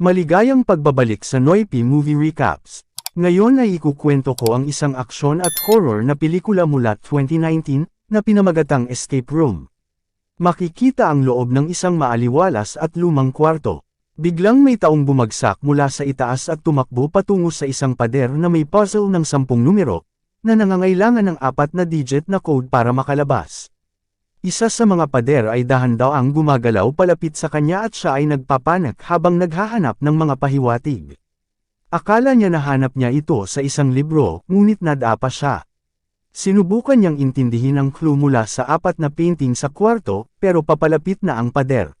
Maligayang pagbabalik sa Noipi Movie Recaps. Ngayon ay ikukwento ko ang isang aksyon at horror na pelikula mula 2019 na pinamagatang Escape Room. Makikita ang loob ng isang maaliwalas at lumang kwarto. Biglang may taong bumagsak mula sa itaas at tumakbo patungo sa isang pader na may puzzle ng sampung numero, na nangangailangan ng apat na digit na code para makalabas. Isa sa mga pader ay dahan-daang gumagalaw palapit sa kanya at siya ay nagpapanak habang naghahanap ng mga pahiwatig. Akala niya nahanap niya ito sa isang libro, ngunit nadapa siya. Sinubukan niyang intindihin ang clue mula sa apat na painting sa kwarto, pero papalapit na ang pader.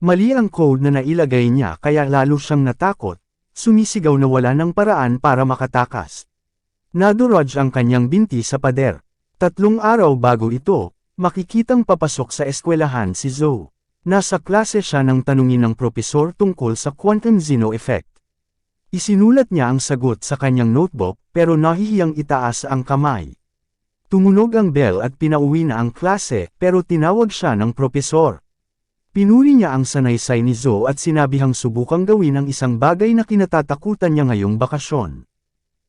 Mali ang code na nailagay niya kaya lalo siyang natakot, sumisigaw na wala ng paraan para makatakas. Naduraj ang kanyang binti sa pader. Tatlong araw bago ito, Makikitang papasok sa eskwelahan si Zoe. Nasa klase siya nang tanungin ng propesor tungkol sa quantum zeno effect. Isinulat niya ang sagot sa kanyang notebook pero nahihiyang itaas ang kamay. Tumunog ang bell at pinauwi na ang klase pero tinawag siya ng propesor. Pinuri niya ang sanaysay ni Zoe at sinabihang subukang gawin ang isang bagay na kinatatakutan niya ngayong bakasyon.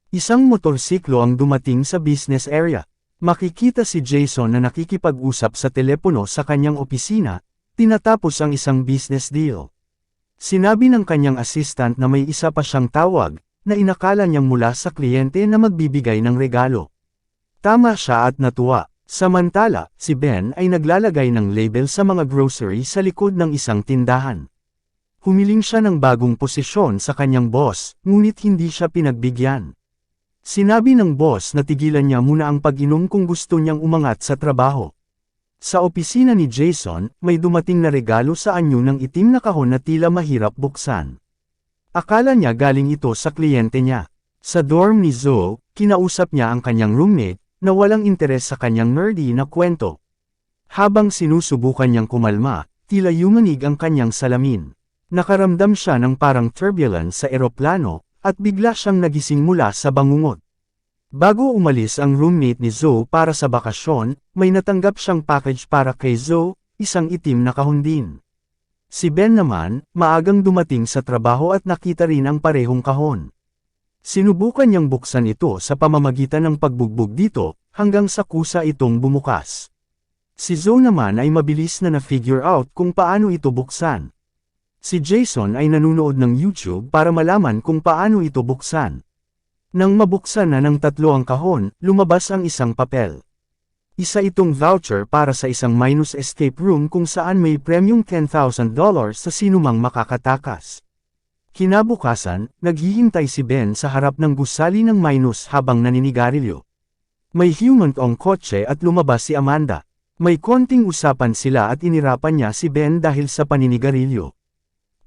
Isang motorsiklo ang dumating sa business area. Makikita si Jason na nakikipag-usap sa telepono sa kanyang opisina, tinatapos ang isang business deal. Sinabi ng kanyang assistant na may isa pa siyang tawag, na inakala niyang mula sa kliyente na magbibigay ng regalo. Tama siya at natuwa. Samantala, si Ben ay naglalagay ng label sa mga grocery sa likod ng isang tindahan. Humiling siya ng bagong posisyon sa kanyang boss, ngunit hindi siya pinagbigyan. Sinabi ng boss na tigilan niya muna ang pag-inom kung gusto niyang umangat sa trabaho. Sa opisina ni Jason, may dumating na regalo sa anyo ng itim na kahon na tila mahirap buksan. Akala niya galing ito sa kliyente niya. Sa dorm ni Zoe, kinausap niya ang kanyang roommate, na walang interes sa kanyang nerdy na kwento. Habang sinusubukan niyang kumalma, tila yumanig ang kanyang salamin. Nakaramdam siya ng parang turbulence sa eroplano, at bigla siyang nagising mula sa bangungot. Bago umalis ang roommate ni Zoe para sa bakasyon, may natanggap siyang package para kay Zoe, isang itim na kahundin. Si Ben naman, maagang dumating sa trabaho at nakita rin ang parehong kahon. Sinubukan niyang buksan ito sa pamamagitan ng pagbugbog dito, hanggang sa kusa itong bumukas. Si Zoe naman ay mabilis na na-figure out kung paano ito buksan. Si Jason ay nanunood ng YouTube para malaman kung paano ito buksan. Nang mabuksan na ng tatlo ang kahon, lumabas ang isang papel. Isa itong voucher para sa isang minus escape room kung saan may premyong $10,000 sa sinumang makakatakas. Kinabukasan, naghihintay si Ben sa harap ng gusali ng minus habang naninigarilyo. May human ang kotse at lumabas si Amanda. May konting usapan sila at inirapan niya si Ben dahil sa paninigarilyo.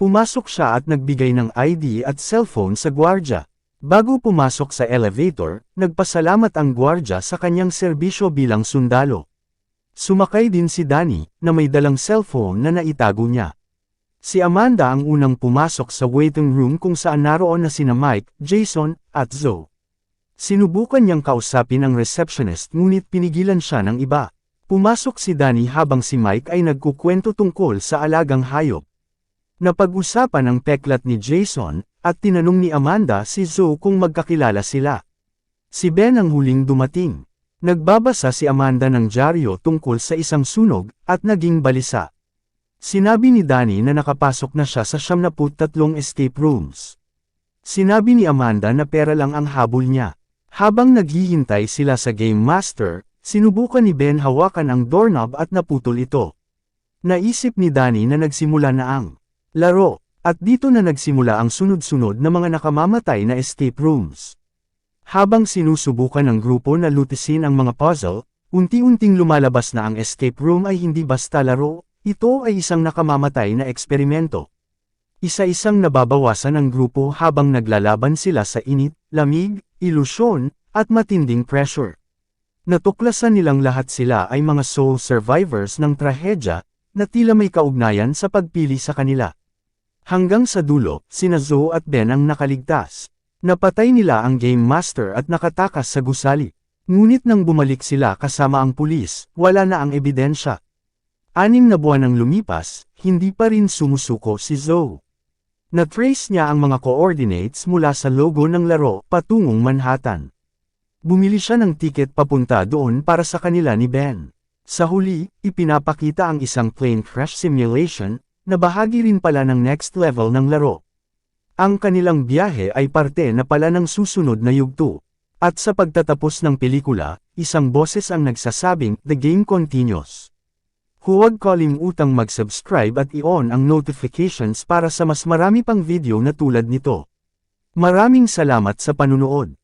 Pumasok siya at nagbigay ng ID at cellphone sa gwardya. Bago pumasok sa elevator, nagpasalamat ang gwardya sa kanyang serbisyo bilang sundalo. Sumakay din si Danny, na may dalang cellphone na naitago niya. Si Amanda ang unang pumasok sa waiting room kung saan naroon na sina Mike, Jason, at Zoe. Sinubukan niyang kausapin ang receptionist ngunit pinigilan siya ng iba. Pumasok si Danny habang si Mike ay nagkukwento tungkol sa alagang hayop. Napag-usapan ang peklat ni Jason, at tinanong ni Amanda si Zoe kung magkakilala sila. Si Ben ang huling dumating. Nagbabasa si Amanda ng dyaryo tungkol sa isang sunog, at naging balisa. Sinabi ni Danny na nakapasok na siya sa 73 escape rooms. Sinabi ni Amanda na pera lang ang habol niya. Habang naghihintay sila sa Game Master, sinubukan ni Ben hawakan ang doorknob at naputol ito. Naisip ni Danny na nagsimula na ang Laro, at dito na nagsimula ang sunod-sunod na mga nakamamatay na escape rooms. Habang sinusubukan ng grupo na lutisin ang mga puzzle, unti-unting lumalabas na ang escape room ay hindi basta laro, ito ay isang nakamamatay na eksperimento. Isa-isang nababawasan ang grupo habang naglalaban sila sa init, lamig, ilusyon, at matinding pressure. Natuklasan nilang lahat sila ay mga soul survivors ng trahedya, na tila may kaugnayan sa pagpili sa kanila. Hanggang sa dulo, sina Zoe at Ben ang nakaligtas. Napatay nila ang Game Master at nakatakas sa gusali. Ngunit nang bumalik sila kasama ang pulis, wala na ang ebidensya. Anim na buwan ang lumipas, hindi pa rin sumusuko si Zoe. Na-trace niya ang mga coordinates mula sa logo ng laro patungong Manhattan. Bumili siya ng tiket papunta doon para sa kanila ni Ben. Sa huli, ipinapakita ang isang plane crash simulation, na bahagi rin pala ng next level ng laro. Ang kanilang biyahe ay parte na pala ng susunod na yugto. At sa pagtatapos ng pelikula, isang boses ang nagsasabing, The game continues. Huwag kalimutang mag-subscribe at i-on ang notifications para sa mas marami pang video na tulad nito. Maraming salamat sa panunood.